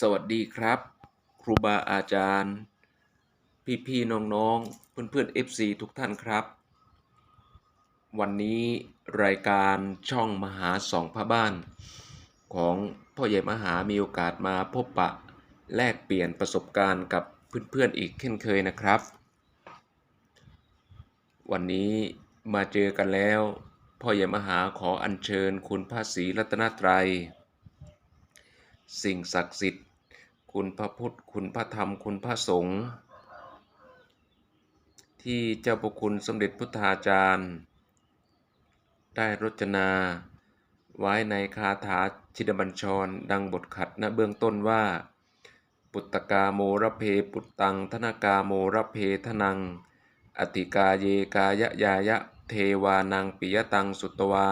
สวัสดีครับ ครูบาอาจารย์ พี่พี่น้องน้องๆเพื่อนเพื่อนๆ FC ทุกท่านครับ วันนี้รายการช่องมหาสองพระบ้าน ของพ่อใหญ่มหามีโอกาสมาพบปะแลกเปลี่ยนประสบการณ์กับเพื่อนๆอีกเช่นเคยนะครับ วันนี้มาเจอกันแล้ว พ่อใหญ่มหาขออัญเชิญคุณพระศรีรัตนตรัยสิ่งศักดิ์สิทธิ์ คุณพระพุทธ คุณพระธรรม คุณพระสงฆ์ที่เจ้าประคุณสมเด็จพุทธาจารย์ ได้รจนาไว้ในคาถาชินบัญชร ดังบทขัดณเบื้องต้นว่า ปุตตกาโมระเพปุตตัง ธนากาโมระเพทนัง อติกาเยกายะยายะ เทวานังปิยตังสุตวา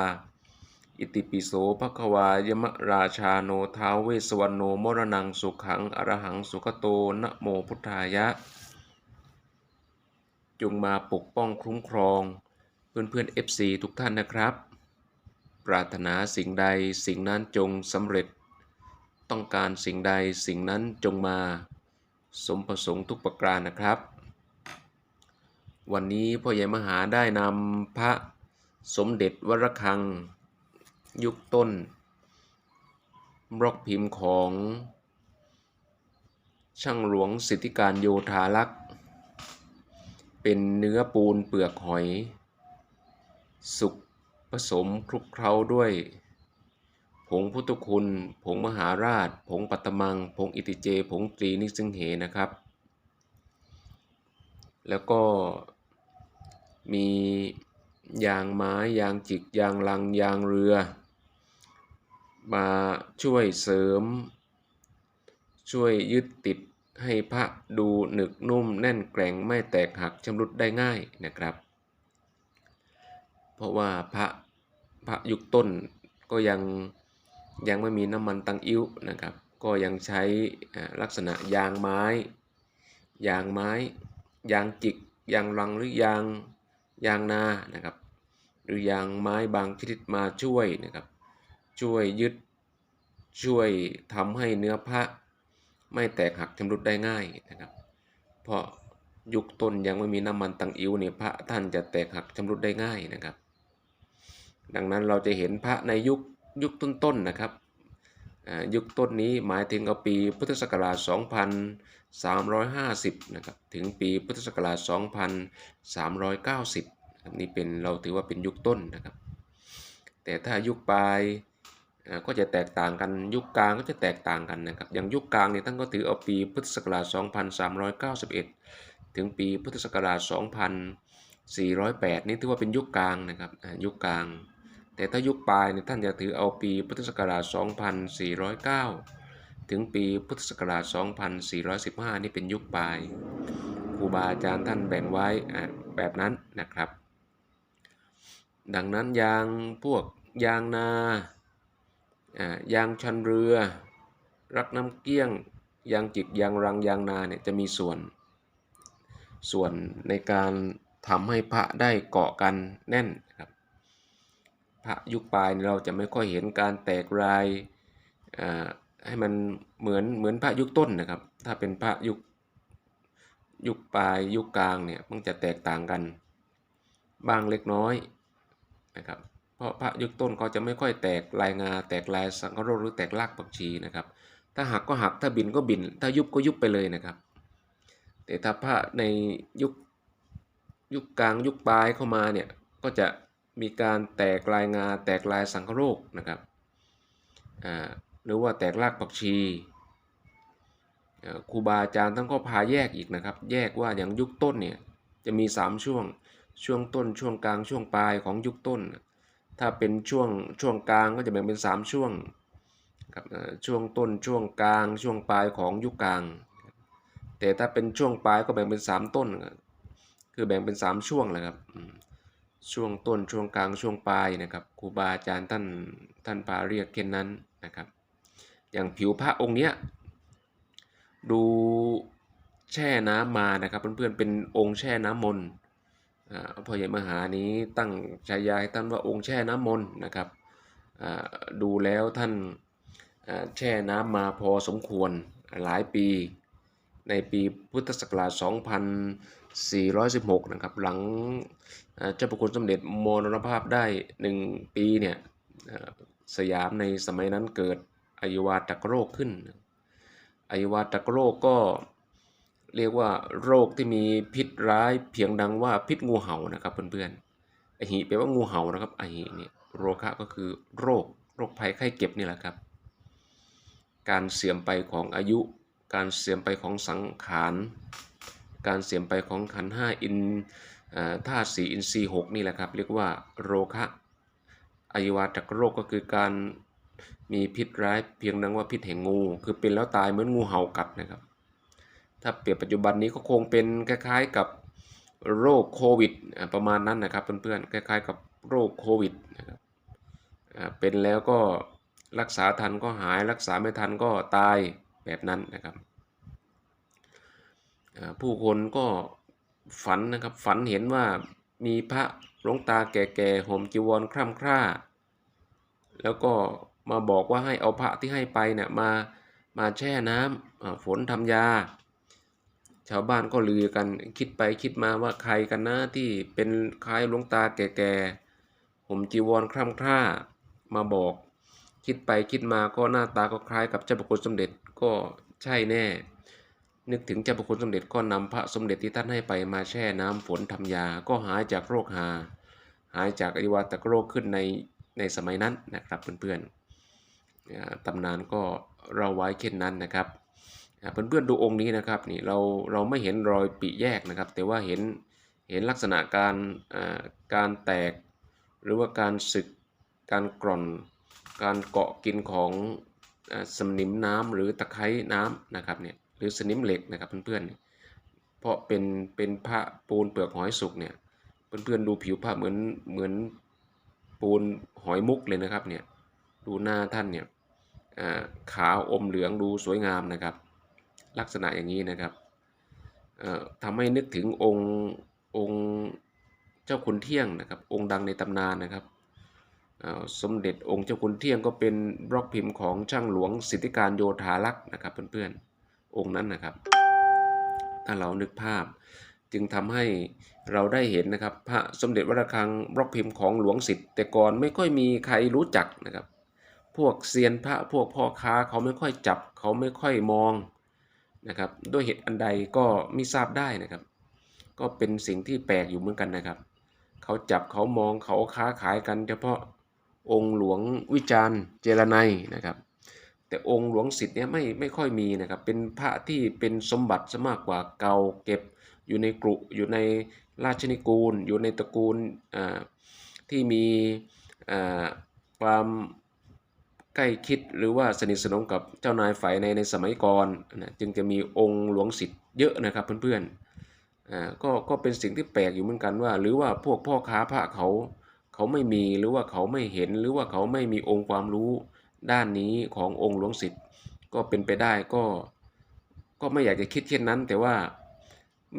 อิติปิโสภควายมราชาโนท้าวเวสวรรณโนมรณังสุขังอรหังสุขโตนะโมพุทธายะ จงมาปกป้องคุ้มครอง เพื่อนเพื่อนๆ FC ทุกท่านนะครับ ปรารถนาสิ่งใดสิ่งนั้นจงสำเร็จ ต้องการสิ่งใดสิ่งนั้นจงมา สมประสงค์ทุกประการนะครับ วันนี้พ่อใหญ่มหาได้นำพระสมเด็จวรคัง ยุคต้น บล็อกพิมพ์ของช่างหลวงสิทธิการโยธาลักษ์เป็นเนื้อปูนเปลือกหอย สุกผสมคลุกเคล้าด้วย ผงพุทธคุณ ผงมหาราช ผงปัตตมัง ผงอิติเจ ผงตรีนิซึ่งเหนะครับ แล้วก็มียางไม้ยางจิก ยางลัง ยางเรือ มาช่วยเสริม ช่วยยึดติดให้พระดูหนึกนุ่มแน่นแกร่งไม่แตกหักชำรุดได้ง่ายนะครับ เพราะว่าพระพระยุคต้นก็ยังยังไม่มีน้ำมันตังอิ้วนะครับ ก็ยังใช้ลักษณะยางไม้ ยางไม้ ยางจิก ยางรังหรือยางยางนานะครับ หรือยางไม้บางชนิดมาช่วยนะครับ ช่วยยึดช่วยทำให้เนื้อพระไม่แตกหักชำรุดได้ง่ายนะครับ เพราะยุคต้นยังไม่มีน้ำมันตังอิวเนี่ยพระท่านจะแตกหักชำรุดได้ง่ายนะครับ ดังนั้นเราจะเห็นพระในยุคยุคต้นๆนะครับยุคต้นนี้หมายถึงเอาปีพุทธศักราช 2350 นะครับ ถึงปีพุทธศักราช 2390นะครับนี่เป็นเราถือว่าเป็นยุคต้นนะครับ แต่ถ้ายุคปลาย ก็จะแตกต่างกันยุคกลางก็จะแตกต่างกันนะครับอย่างยุคกลางเนี่ยท่านก็ถือเอาปีพุทธศักราช 2391 ถึงปีพุทธศักราช 2408 นี่ถือว่าเป็นยุคกลางนะครับยุคกลาง แต่ถ้ายุคปลายเนี่ยท่านจะถือเอาปีพุทธศักราช 2409 ถึงปีพุทธศักราช 2415 นี่เป็นยุคปลายครูบาอาจารย์ท่านแบ่งไว้แบบนั้นนะครับ ดังนั้นยางพวกยางนา ยางชันเรือ รักน้ำเกี้ยง ยางจิกยางรังยางนาเนี่ยจะมีส่วน ส่วนในการทำให้พระได้เกาะกันแน่นครับพระยุคปลายเราจะไม่ค่อยเห็นการแตกรายให้มันเหมือนเหมือนพระยุคต้นนะครับ ถ้าเป็นพระยุคยุคปลายยุคกลางเนี่ยมันจะแตกต่างกัน บ้างเล็กน้อยนะครับ ราะพระยุคต้นเขาจะไม่ค่อยแตกลายงา แตกลายสังฆโรหรือแตกรากผักชีนะครับ ถ้าหักก็หักถ้าบินก็บิน ถ้ายุบก็ยุบไปเลยนะครับ แต่ถ้าพระในยุคยุคกลางยุคปลายเข้ามาเนี่ยก็จะมีการแตกลายงา แตกลายสังฆโรคนะครับหรือว่าแตกรากผักชีครูบาอาจารย์ท่านก็พาแยกอีกนะครับ แยกว่าอย่างยุคต้นเนี่ยจะมี 3 ช่วงช่วงต้นช่วงกลางช่วงปลายของยุคต้น ถ้าเป็นช่วงช่วงกลางก็จะแบ่งเป็น 3 ช่วงครับช่วงต้นช่วงกลางช่วงปลายของยุคกลาง แต่ถ้าเป็นช่วงปลายก็แบ่งเป็น 3 ต้น คือแบ่งเป็น 3 ช่วงแหละครับช่วงต้นช่วงกลางช่วงปลายนะครับครูบาอาจารย์ท่านท่านพาเรียกเช่นนั้นนะครับ อย่างผิวพระองค์เนี้ยดูแช่น้ำมานะครับเพื่อนๆเป็นองค์แช่น้ำมนต์ พ่อใหญ่มหานี้ตั้งฉายาให้ท่านว่าองค์แช่น้ำมนต์นะครับดูแล้วท่านแช่น้ำมาพอสมควรหลายปี ในปีพุทธศักราช 2416 นะครับ หลังเจ้าพระคุณสมเด็จมรณภาพได้ 1 ปีเนี่ยสยามในสมัยนั้นเกิดอหิวาตกโรคขึ้นอหิวาตกโรคก็ เรียกว่าโรคที่มีพิษร้ายเพียงดังว่าพิษงูเห่านะครับเพื่อนๆไอหิแปลว่างูเห่านะครับไอหิเนี่ยโรคะก็คือโรคโรคภัยไข้เจ็บนี่แหละครับ การเสื่อมไปของอายุ การเสื่อมไปของสังขารการเสื่อมไปของขันห้าอินเอ่อธาตุสี่อินทรีย์หกนี่แหละครับ เรียกว่าโรคะอหิวาตกโรคก็คือการมีพิษร้ายเพียงดังว่าพิษแห่งงู คือเป็นแล้วตายเหมือนงูเห่ากัดนะครับ ถ้าเปรียบปัจจุบันนี้ก็คงเป็นคล้ายๆกับโรคโควิดประมาณนั้นนะครับเพื่อนๆคล้ายๆกับโรคโควิดนะครับเป็นแล้วก็รักษาทันก็หายรักษาไม่ทันก็ตายแบบนั้นนะครับผู้คนก็ฝันนะครับฝันเห็นว่ามีพระหลวงตาแก่ๆห่มจีวรคร่ำคร่า แล้วก็มาบอกว่าให้เอาพระที่ให้ไปเนี่ยมามาแช่น้ำฝนทำยา ชาวบ้านก็ลือกันคิดไปคิดมาว่าใครกันนะที่เป็นคล้ายหลวงตาแก่ๆห่มจีวรคร่ำคร่ามาบอก คิดไปคิดมาก็หน้าตาก็คล้ายกับเจ้าพระคุณสมเด็จก็ใช่แน่ นึกถึงเจ้าพระคุณสมเด็จก็นำพระสมเด็จที่ท่านให้ไปมาแช่น้ำฝนทำยาก็หายจากโรคหา หายจากอหิวาตกโรคขึ้นในในสมัยนั้นนะครับเพื่อนๆตำนานก็เราไว้เช่นนั้นนะครับ อ่าเพื่อนๆดูองค์นี้นะครับนี่เราเราไม่เห็นรอยปีแยกนะครับ แต่ว่าเห็นเห็นลักษณะการการแตก หรือว่าการสึกการกร่อน การเกาะกินของอสนิมน้ำหรือตะไคร้น้ำนะครับเนี่ยหรือสนิมเหล็กนะครับเพื่อนๆเพราะเป็นเป็นพระปูนเปลือกหอยสุกเนี่ยเพื่อนๆดูผิวพระเหมือนเหมือนปูนหอยมุกเลยนะครับเนี่ยดูหน้าท่านเนี่ยขาวอมเหลืองดูสวยงามนะครับ ลักษณะอย่างนี้นะครับทำให้นึกถึงองค์องค์เจ้าคุณเที่ยงนะครับ องค์ดังในตำนานนะครับสมเด็จองค์เจ้าคุณเที่ยงก็เป็นบล็อกพิมพ์ของช่างหลวงสิทธิการโยธาลักษ์นะครับเพื่อนๆองค์นั้นนะครับ ถ้าเรานึกภาพจึงทำให้เราได้เห็นนะครับ พระสมเด็จวัดระฆังบล็อกพิมพ์ของหลวงสิทธิ์แต่ก่อนไม่ค่อยมีใครรู้จักนะครับ พวกเซียนพระพวกพ่อค้าเขาไม่ค่อยจับ เขาไม่ค่อยมอง นะครับด้วยเหตุอันใดก็ไม่ทราบได้นะครับ ก็เป็นสิ่งที่แปลกอยู่เหมือนกันนะครับ เขาจับเขามองเขาค้าขายกันเฉพาะองค์หลวงวิจารณ์เจรไนนะครับ แต่องค์หลวงสิทธิ์เนี่ยไม่ไม่ค่อยมีนะครับ เป็นพระที่เป็นสมบัติซะมากกว่าเก่าเก็บอยู่ในกรุอยู่ในราชนิกูล อยู่ในตระกูลอ่าที่มีอ่าความ ใกล้คิดหรือว่าสนิทสนมกับเจ้านายฝ่ายในในสมัยก่อนนะจึงจะมีองค์หลวงสิทธิ์เยอะนะครับเพื่อนๆอ่าก็ก็เป็นสิ่งที่แปลกอยู่เหมือนกันว่า หรือว่าพวกพ่อค้าพระเขาเขาไม่มีหรือว่าเขาไม่เห็นหรือว่าเขาไม่มีองค์ความรู้ด้านนี้ขององค์หลวงสิทธิ์ก็เป็นไปได้ก็ ก็ไม่อยากจะคิดเช่นนั้น แต่ว่า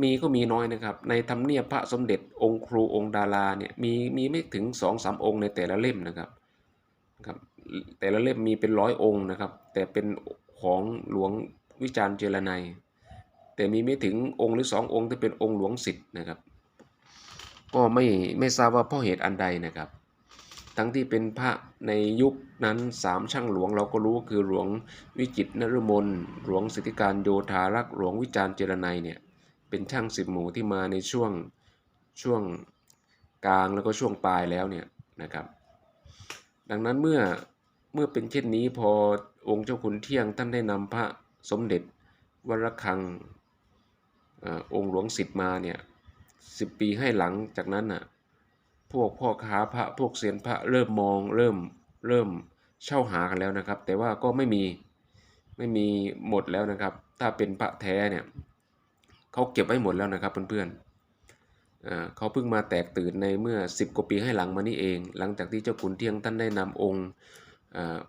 มีก็มีน้อยนะครับ ในทำเนียบพระสมเด็จองค์ครูองค์ดาราเนี่ยมีมีไม่ถึงสองสามองค์ในแต่ละเล่มนะครับครับ แต่ละเล่มมีเป็นร้อยองค์นะครับ แต่เป็นของหลวงวิจารณ์เจรไนยแต่มีไม่ถึงองค์หรือสององค์ที่เป็นองค์หลวงสิทธิ์นะครับ ก็ไม่ไม่ทราบว่าเพราะเหตุอันใดนะครับ ทั้งที่เป็นพระในยุคนั้นสามช่างหลวงเราก็รู้คือหลวงวิจิตรนฤมลหลวงสิทธิการโยธารักหลวงวิจารณ์เจรไนยเนี่ยเป็นช่างสิบหมู่ที่มาในช่วงช่วงกลางแล้วก็ช่วงปลายแล้วเนี่ยนะครับ ดังนั้นเมื่อ เมื่อเป็นเช่นนี้พอองค์เจ้าขุนเที่ยงท่านได้นำพระสมเด็จวรคังออองค์หลวงสิทธิ์มาเนี่ยสิบปีให้หลังจากนั้นน่ะพวกพ่อค้าพระพวกเซียนพระเริ่มมองเริ่มเริ่มเช่าหากันแล้วนะครับ แต่ว่าก็ไม่มีไม่มีหมดแล้วนะครับ ถ้าเป็นพระแท้เนี่ยเขาเก็บไว้หมดแล้วนะครับเพื่อนๆอ่าเขาเพิ่งมาแตกตื่นในเมื่อ 10 กว่าปีให้หลังมานี่เอง หลังจากที่เจ้าขุนเที่ยงท่านได้นำองค์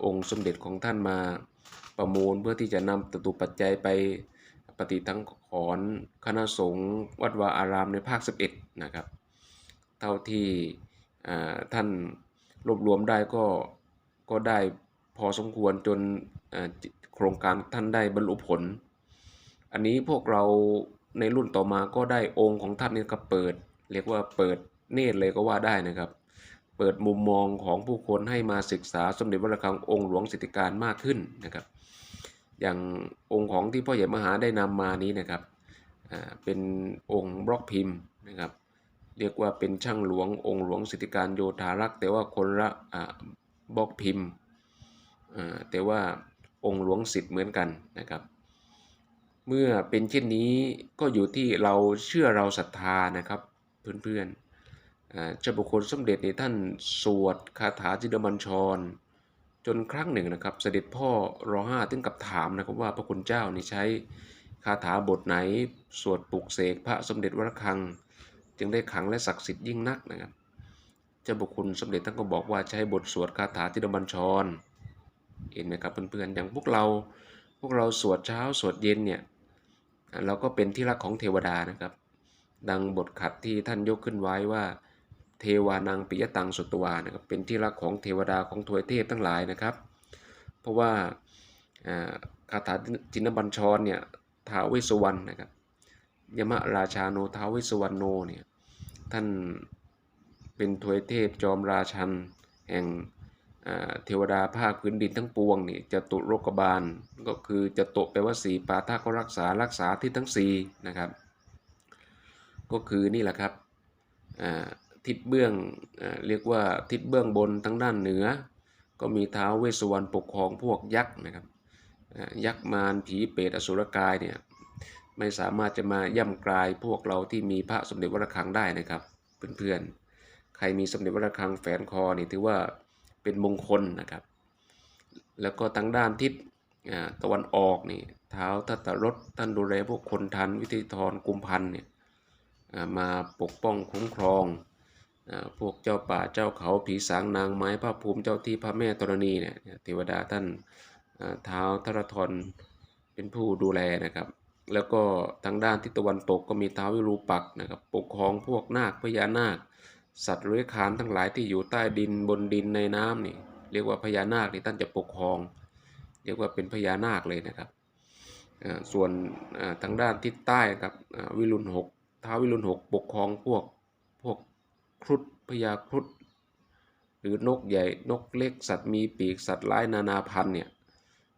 องค์สมเด็จของท่านมาประมูลเพื่อที่จะนำตตุปัจจัยไปปฏิทั้งขรณ์คณะสงฆ์วัดวาอารามในภาค 11 นะครับ เท่าที่ท่านรวบรวมได้ก็ก็ได้พอสมควรจนโครงการท่านได้บรรลุผล อันนี้พวกเราในรุ่นต่อมาก็ได้องค์ของท่านนี่ก็เปิด เรียกว่าเปิดเนตรเลยก็ว่าได้นะครับ เปิดมุมมองของผู้คนให้มาศึกษาสมเด็จพระระฆังองค์หลวงสิทธิการมากขึ้นนะครับ อย่างองค์ของที่พ่อใหญ่มหาได้นำมานี้นะครับเป็นองค์บล็อกพิมพ์นะครับ เรียกว่าเป็นช่างหลวงองค์หลวงสิทธิการโยธารักษ์แต่ว่าคนละบล็อกพิมพ์แต่ว่าองค์หลวงสิทธิ์เหมือนกันนะครับ เมื่อเป็นเช่นนี้ก็อยู่ที่เราเชื่อเราศรัทธานะครับเพื่อนๆ เจ้าบุคคลสมเด็จในท่านสวดคาถาจินบัญชร จนครั้งหนึ่งนะครับ เสด็จพ่อรอห้าถึงกับถามนะครับว่าพระคุณเจ้านี่ใช้คาถาบทไหน สวดปลุกเสกพระสมเด็จวรคัง จึงได้ขังและศักดิ์สิทธิ์ยิ่งนักนะครับเจ้าบุคคลสมเด็จท่านก็บอกว่าใช้บทสวดคาถาจินบัญชรเห็นไหมครับเพื่อนๆอย่างพวกเราพวกเราสวดเช้าสวดเย็นเนี่ยเราก็เป็นที่รักของเทวดานะครับ ดังบทขัดที่ท่านยกขึ้นไว้ว่า เทวานังปิยตังสุตวานะครับเป็นที่รักของเทวดาของทวยเทพทั้งหลายนะครับ เพราะว่าคาถาจินบัญชรเนี่ยท้าวเวสสุวรรณนะครับยมราชาโนท้าวเวสสุวรรณโนเนี่ยท่านเป็นทวยเทพจอมราชันแห่งเทวดาภาคพื้นดินทั้งปวงนี่จะตุโรกบาลก็คือจะตุแปลว่าสีปาทาก็รักษารักษาที่ทั้งสีนะครับ ก็คือนี่แหละครับอ่า ทิศเบื้องอเรียกว่าทิศเบื้องบนทั้งด้านเหนือ ก็มีท้าวเวสสุวรรณปกครองพวกยักษ์นะครับยักษ์มารผีเปรตอสุรกายเนี่ยไม่สามารถจะมาย่ำกลายพวกเราที่มีพระสมเด็จวรคังได้นะครับเพื่อนๆ ใครมีสมเด็จวรคังแฝนคอนี่ถือว่าเป็นมงคลนะครับ แล้วก็ทางด้านทิศตะวันออกนี่เท้าทัตตรถท่านดูแลพวกคนทันวิธีธรกุมพันเนี่ยมาปกป้องคุ้มครอง พวกเจ้าป่าเจ้าเขาผีสางนางไม้พระภูมิเจ้าที่พระแม่ธรณีเนี่ยเทวดาท่านอ่าท้าทรทรเป็นผู้ดูแลนะครับ แล้วก็ทางด้านทิศตะวันตกก็มีเท้าวิรูปักนะครับปกครองพวกนาคพญานาค สัตว์เลื้อยคานทั้งหลายที่อยู่ใต้ดินบนดินในน้ำนี่เรียกว่าพญานาคนี่ท่านจะปกครอง เรียกว่าเป็นพญานาคเลยนะครับส่วนทางด้านทิศใต้ครับวิรุณหกท้าวิรุณหกปกครองพวก ครุฑพญาครุฑหรือนกใหญ่นกเล็กสัตว์มีปีกสัตว์ร้ายนานาพันธุ์เนี่ย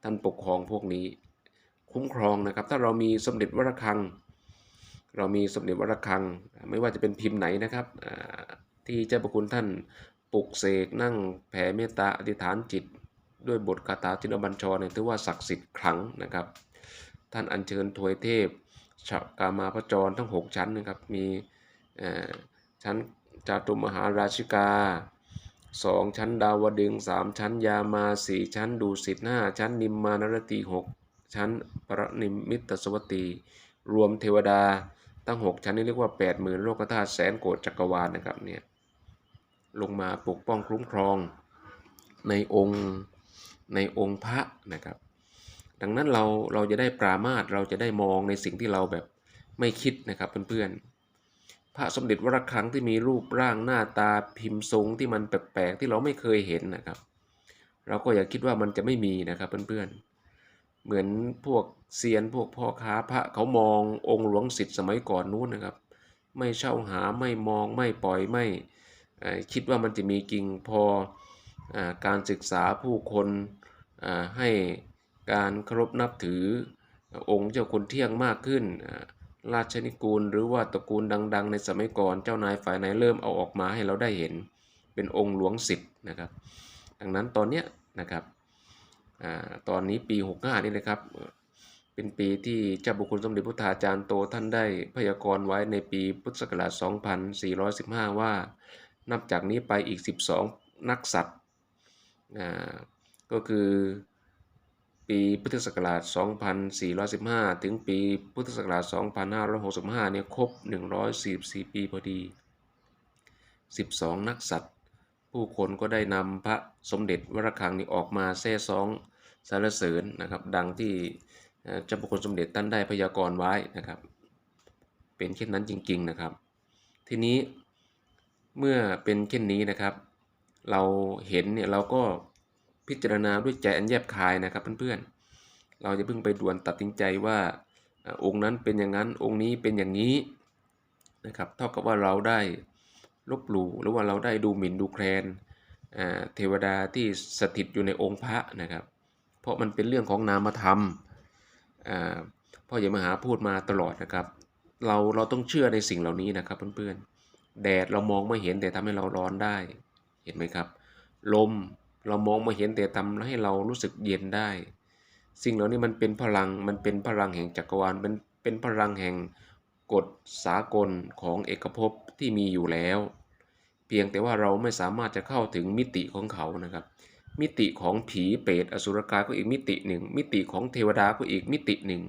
ท่านปกครองพวกนี้ คุ้มครองนะครับ ถ้าเรามีสมเด็จวรคัง เรามีสมเด็จวรคัง ไม่ว่าจะเป็นพิมพ์ไหนนะครับที่เจ้าประคุณท่านปลุกเสกนั่งแผ่เมตตาอธิษฐานจิต ด้วยบทคาถาจินบัญชรเนี่ยถือว่าศักดิ์สิทธิ์ขลังนะครับ ท่านอัญเชิญถวยเทพชกามาพระจรทั้ง 6 ชั้นนะครับ มีชั้น จตุมหาราชิกา2ชั้นดาวดึงส์3ชั้นยามา4ชั้นดูสิต5ชั้นนิมมานรตี6ชั้นปรนิมมิตสวัตี รวมเทวดาตั้ง6ชั้นนี่เรียกว่า80,000โลกธาตุแสนโกฏจักรวาลนะครับเนี่ยลงมาปกป้องคุ้มครองในองค์ในองค์พระนะครับ ดังนั้นเราเราจะได้ปรามาสเราจะได้มองในสิ่งที่เราแบบไม่คิดนะครับเพื่อนๆ พระสมเด็จวรคังที่มีรูปร่างหน้าตาพิมพ์ทรงที่มันแปลกๆที่เราไม่เคยเห็นนะครับ เราก็อย่าคิดว่ามันจะไม่มีนะครับเพื่อนๆ เหมือนพวกเซียนพวกพ่อค้าพระเขามององค์หลวงสิทธิ์สมัยก่อนนู้นนะครับ ไม่เช่าหาไม่มองไม่ปล่อยไม่คิดว่ามันจะมีจริงพออการศึกษาผู้คนให้การเคารพนับถือองค์เจ้าคุณเที่ยงมากขึ้น ราชนิกูลหรือว่าตระกูลดัง ๆ ในสมัยก่อนเจ้านายฝ่ายไหนเริ่มเอาออกมาให้เราได้เห็น เป็นองค์หลวงสิทธิ์นะครับ ดังนั้นตอนเนี้ยนะครับอตอนนี้ปี 65 นี่นะครับ เป็นปีที่เจ้าบุคคลสมเด็จพุทธาจารย์โตท่านได้พยากรณ์ไว้ในปีพุทธศักราช 2415 ว่า นับจากนี้ไปอีก 12 นักสัตว์ก็คือ ปีพุทธศักราช 2415 ถึงปีพุทธศักราช 2565 เนี่ยครบ 144 ปีพอดี 12 นักสัตว์ ผู้คนก็ได้นำพระสมเด็จวรคังนี้ออกมาแซ่ซองสรรเสริญนะครับ ดังที่เอ่อเจ้าพระคุณสมเด็จท่านได้พยากรณ์ไว้นะครับ เป็นเช่นนั้นจริง ๆนะครับ ทีนี้เมื่อเป็นเช่นนี้นะครับ เราเห็นเนี่ยเราก็ พิจารณาด้วยใจอันแยบคายนะครับเพื่อนๆ เราจะเพิ่งไปด่วนตัดสินใจว่าองค์นั้นเป็นอย่างนั้นองค์นี้เป็นอย่างนี้นะครับเท่ากับว่าเราได้ลบหลู่หรือว่าเราได้ดูหมิ่นดูแคลนเทวดาที่สถิตอยู่ในองค์พระนะครับ เพราะมันเป็นเรื่องของนามธรรมพ่อใหญ่มหาพูดมาตลอดนะครับ เราเราต้องเชื่อในสิ่งเหล่านี้นะครับเพื่อนๆแดดเรามองไม่เห็นแต่ทำให้เราร้อนได้เห็นไหมครับ ลม เรามองม่เห็นแต่ทำให้เรารู้สึกเย็นได้ สิ่งเหล่านี้มันเป็นพลังมันเป็นพลังแห่งจักรวาลเป็นเป็นพลังแห่งกฎสากลของเอกภพที่มีอยู่แล้ว เพียงแต่ว่าเราไม่สามารถจะเข้าถึงมิติของเขานะครับ มิติของผีเปรตอสุรกายก็อีกมิติหนึ่ง มิติของเทวดาก็อีกมิติหนึ่ง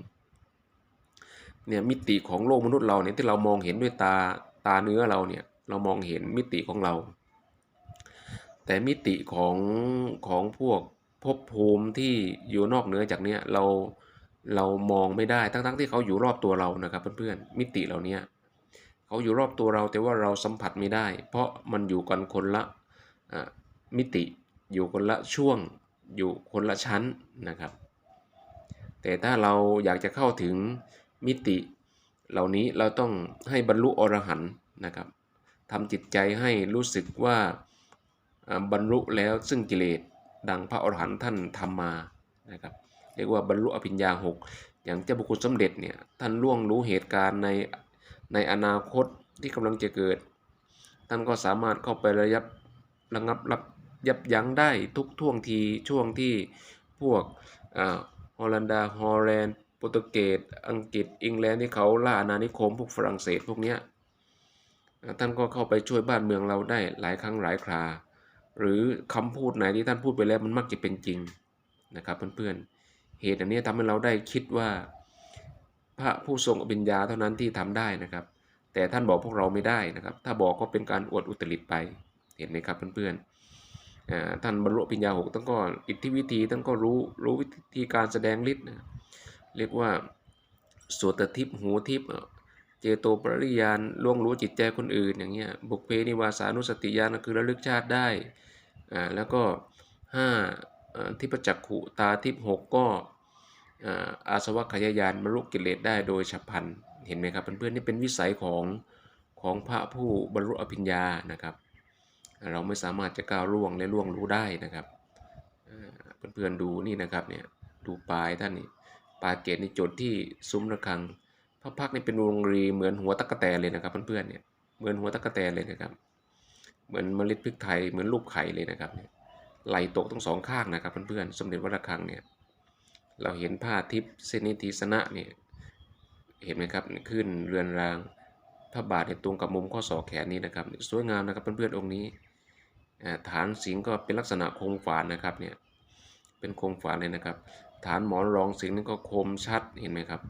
เนี่ยมิติของโลกมนุษย์เราเนี่ยที่เรามองเห็นด้วยตาตาเนื้อเราเนี่ยเรามองเห็นมิติของเรา แต่มิติของของพวกภพภูมิที่อยู่นอกเหนือจากเนี้ยเราเรามองไม่ได้ทั้งๆทที่เขาอยู่รอบตัวเรานะครับเพื่อนๆมิติเหล่านี้เขาอยู่รอบตัวเราแต่ว่าเราสัมผัสไม่ได้ เพราะมันอยู่กันคนละะมิติอยู่คนละช่วงอยู่คนละชั้นนะครับ แต่ถ้าเราอยากจะเข้าถึงมิติเหล่านี้เราต้องให้บรรลุอรหันต์นะครับทำจิตใจให้รู้สึกว่า บรรลุแล้วซึ่งกิเลสดังพระอรหันต์ท่านทำมานะครับเรียกว่าบรรลุอภิญญาหกอย่างเจ้าบุคคลสมเด็จเนี่ยท่านล่วงรู้เหตุการณ์ในในอนาคตที่กำลังจะเกิด ท่านก็สามารถเข้าไประยับระงับรับยับยั้งได้ทุกท่วงทีช่วงที่พวกฮอลันดาฮอลแลนด์โปรตุเกสอังกฤษอังกฤษที่เขาล่าอาณานิคมพวกฝรั่งเศสพวกเนี้ยท่านก็เข้าไปช่วยบ้านเมืองเราได้หลายครั้งหลายครา หรือคำพูดไหนที่ท่านพูดไปแล้วมันมักจะเป็นจริงนะครับเพื่อนๆ เหตุอันนี้ทำให้เราได้คิดว่า พระผู้ทรงอภิญญาเท่านั้นที่ทำได้นะครับ แต่ท่านบอกพวกเราไม่ได้นะครับ ถ้าบอกก็เป็นการอวดอุตริไปเห็นไหมครับเพื่อนๆอ่าท่านบรรลุปริญญาหกท่านก็อิทธิวิธีท่านก็รู้รู้วิธีการแสดงฤทธิ์นะเรียกว่าสวตทิพย์หูทิพเอ่อเจโตปริยานล่วงรู้จิตใจคนอื่นอย่างเงี้ยบุพเพนิวาสานุสติญาณก็คือระลึกชาติได้ อ่าแล้วก็ห้าทิพจักขุตาทิพหกก็อ่าอาสวะขยายานบรรลุกิเลสได้โดยฉับพลันเห็นไหมครับเพื่อนๆนี่เป็นวิสัยของของพระผู้บรรลุอภิญญานะครับ เราไม่สามารถจะก้าวล่วงและล่วงรู้ได้นะครับเพื่อนๆดูนี่นะครับเนี่ยดูปลายท่านนี่ปลายเกตนี่จดที่ซุ้มระฆังพระพักตร์นี่เป็นวงรีเหมือนหัวตะกะแตนเลยนะครับเพื่อนๆเนี่ยเหมือนหัวตะกะแตนเลยนะครับ เหมือนเมล็ดพริกไทยเหมือนรูปไข่เลยนะครับเนี่ยไหลตกทั้งสองข้างนะครับเพื่อนๆสมเด็จวัดระฆังเนี่ยเราเห็นผ้าทิพย์เส้นิทีสนะเนี่ยเห็นไหมครับขึ้นเรือนรางพระบาทในยตรงกับมุมข้อศอกแขนนี้นะครับสวยงามนะครับเพื่อนๆองค์นี้ฐานสิงห์ก็เป็นลักษณะโครงฝานนะครับเนี่ยเป็นโครงฝานเลยนะครับ ฐานหมอนรองสิงห์นี่ก็คมชัดเห็นไหมครับ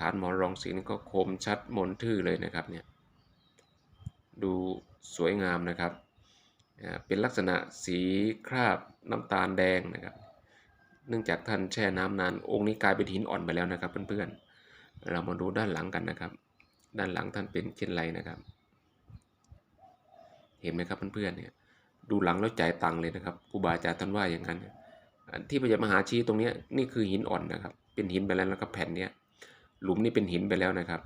ฐานหมอนรองสิงห์นี่ก็คมชัดมนทื่อเลยนะครับเนี่ย ดูสวยงามนะครับอ่าเป็นลักษณะสีคราบน้ำตาลแดงนะครับ เนื่องจากท่านแช่น้ำนาน องค์นี้กลายเป็นหินอ่อนไปแล้วนะครับ เพื่อนๆ เรามาดูด้านหลังกันนะครับ ด้านหลังท่านเป็นเช่นไรนะครับ เห็นไหมครับเพื่อนๆเนี่ยดูหลังแล้วจ่ายตังค์เลยนะครับครูบาอาจารย์ท่านว่าอย่างนั้น ที่พระยามหาชีตรงนี้นี่คือหินอ่อนนะครับ เป็นหินไปแล้วนะครับแผ่นเนี้ยหลุมนี่เป็นหินไปแล้วนะครับ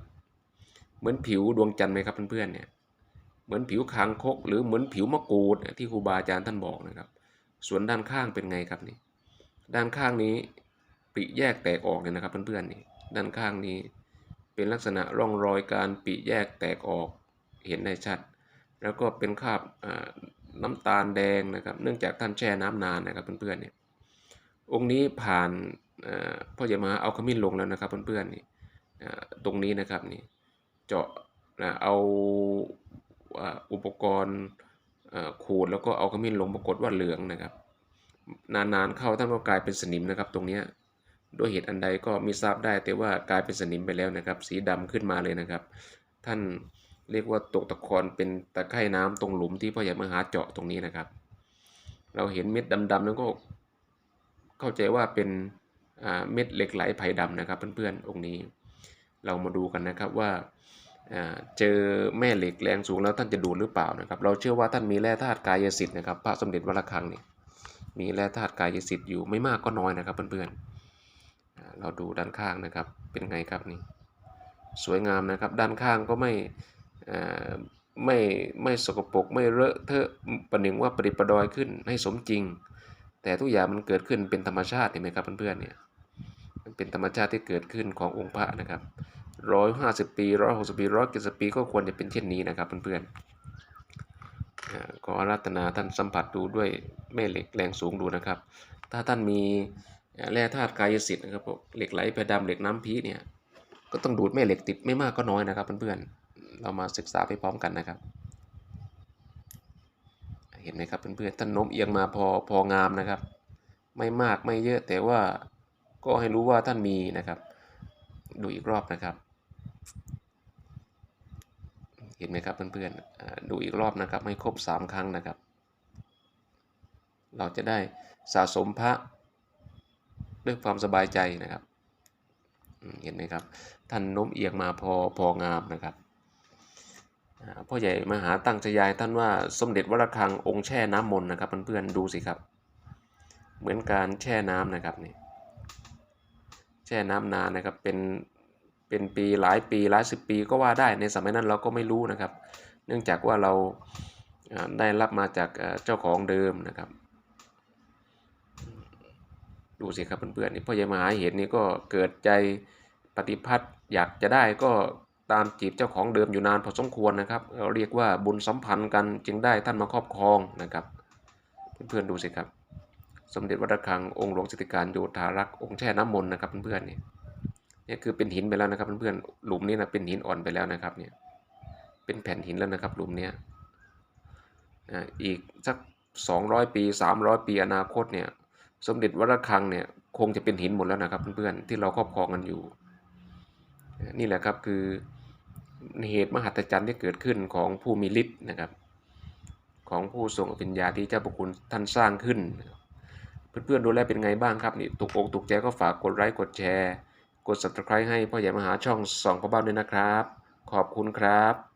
เหมือนผิวดวงจันทร์ไหมครับเพื่อนๆเนี่ย เหมือนผิวคางคก หรือเหมือนผิวมะกรูดที่ครูบาอาจารย์ท่านบอกนะครับ ส่วนด้านข้างเป็นไงครับนี่ ด้านข้างนี้ปริแยกแตกออกเลยนะครับเพื่อนๆนี่ ด้านข้างนี้เป็นลักษณะร่องรอยการปริแยกแตกออกเห็นได้ชัด แล้วก็เป็นคราบน้ำตาลแดงนะครับ เนื่องจากท่านแช่น้ำนานนะครับเพื่อนๆเนี่ยองค์นี้ผ่านพ่อใหญ่มาเอาขมิ้นลงแล้วนะครับเพื่อนๆนี่อ่ตรงนี้นะครับนี่เจาะเอา อุปกรณ์ขูดแล้วก็เอาขมิ้นลงปรากฏว่าเหลืองนะครับ นานๆเข้าท่านก็กลายเป็นสนิมนะครับ ตรงนี้ด้วยเหตุอันใดก็ไมีทราบได้แต่ว่ากลายเป็นสนิมไปแล้วนะครับ สีดำขึ้นมาเลยนะครับ ท่านเรียกว่าตกตะกอนเป็นตะไคร่น้ำตรงหลุมที่พ่อใหญ่มหาเจาะตรงนี้นะครับ เราเห็นเม็ดดำๆแล้วก็ เข้าใจว่าเป็นเม็ดเหล็กไหลไผ่ดำนะครับ เพื่อนๆองค์นี้ เรามาดูกันนะครับว่า เจอแม่เหล็กแรงสูงแล้วท่านจะดูดหรือเปล่านะครับ เราเชื่อว่าท่านมีแร่ธาตุกายสิทธิ์นะครับพระสมเด็จวัดระฆังเนี่ยมีแร่ธาตุกายสิทธิ์อยู่ไม่มากก็น้อยนะครับเพื่อนๆอ่าเราดูด้านข้างนะครับเป็นไงครับนี่สวยงามนะครับด้านข้างก็ไม่ไม่ไม่สกปรกไม่เลอะเทอะประหนึ่งว่าประดิประดอยขึ้นให้สมจริง แต่ทุกอย่างมันเกิดขึ้นเป็นธรรมชาติเห็นไหมครับเพื่อนๆเนี่ยมันเป็นธรรมชาติที่เกิดขึ้นขององค์พระนะครับ ร้อยห้าสิบปีร้อยหกสิบปีร้อยเจ็ดสิบปีก็ควรจะเป็นเช่นนี้นะครับเพื่อนๆอ่าขอรัตนาท่านสัมผัสดูด้วยแม่เหล็กแรงสูงดูนะครับ ถ้าท่านมีแร่ธาตุกายสิทธิ์นะครับพวกเหล็กไหลเพดำเหล็กน้ำพีเนี่ยก็ต้องดูดแม่เหล็กติดไม่มากก็น้อยนะครับเพื่อนๆเรามาศึกษาไปพร้อมกันนะครับ เห็นไหมครับเพื่อนๆท่านโน้มเอียงมาพอพองามนะครับ ไม่มากไม่เยอะแต่ว่าก็ให้รู้ว่าท่านมีนะครับ ดูอีกรอบนะครับ เห็นไหมครับเพื่อนๆอ่าดูอีกรอบนะครับให้ครบ 3 ครั้งนะครับ เราจะได้สะสมพระด้วยความสบายใจนะครับเห็นไหมครับ ท่านโน้มเอียงมาพอพองามนะครับพ่อใหญ่มหาตั้งใจยายท่านว่าสมเด็จวรคังองค์แช่น้ำมนต์นะครับเพื่อนๆดูสิครับ เหมือนการแช่น้ำนะครับนี่แช่น้ำนานนะครับเป็น เป็นปีหลายปีหลายสิบปีก็ว่าได้ในสมัยนั้นเราก็ไม่รู้นะครับ เนื่องจากว่าเราได้รับมาจากเจ้าของเดิมนะครับ ดูสิครับเพื่อนๆนี่พ่อใหญ่มหาเห็นนี่ก็เกิดใจปฏิพัทธ์อยากจะได้ก็ตามจีบเจ้าของเดิมอยู่นานพอสมควรนะครับเราเรียกว่าบุญสัมพันธ์กันจึงได้ท่านมาครอบครองนะครับ เพื่อนๆดูสิครับ สมเด็จวัดระฆังองค์หลวงสิทธิการโยธารักษ์องค์แช่น้ำมนต์นะครับเพื่อนๆนี่ นี่คือเป็นหินไปแล้วนะครับเพื่อนๆหลุมนี้นะเป็นหินอ่อนไปแล้วนะครับเนี่ยเป็นแผ่นหินแล้วนะครับหลุมเนี้ยอ่าอีกสักสองร้อยปีสามร้อยปีอนาคตเนี่ยสมเด็จวัดระฆังเนี่ยคงจะเป็นหินหมดแล้วนะครับเพื่อนๆที่เราครอบครองกันอยู่ นี่แหละครับคือเหตุมหัศจรรย์ที่เกิดขึ้นของผู้มีฤทธิ์นะครับ ของผู้ทรงอภิญญาที่เจ้าพระคุณท่านสร้างขึ้น เพื่อนๆดูแลเป็นไงบ้างครับนี่ตกอกตกใจก็ฝากกดไลค์กดแชร์ ด subscribe ให้พ่อใหญ่มหาช่องส่องพ่อบ้านด้วยนะครับ ขอบคุณครับ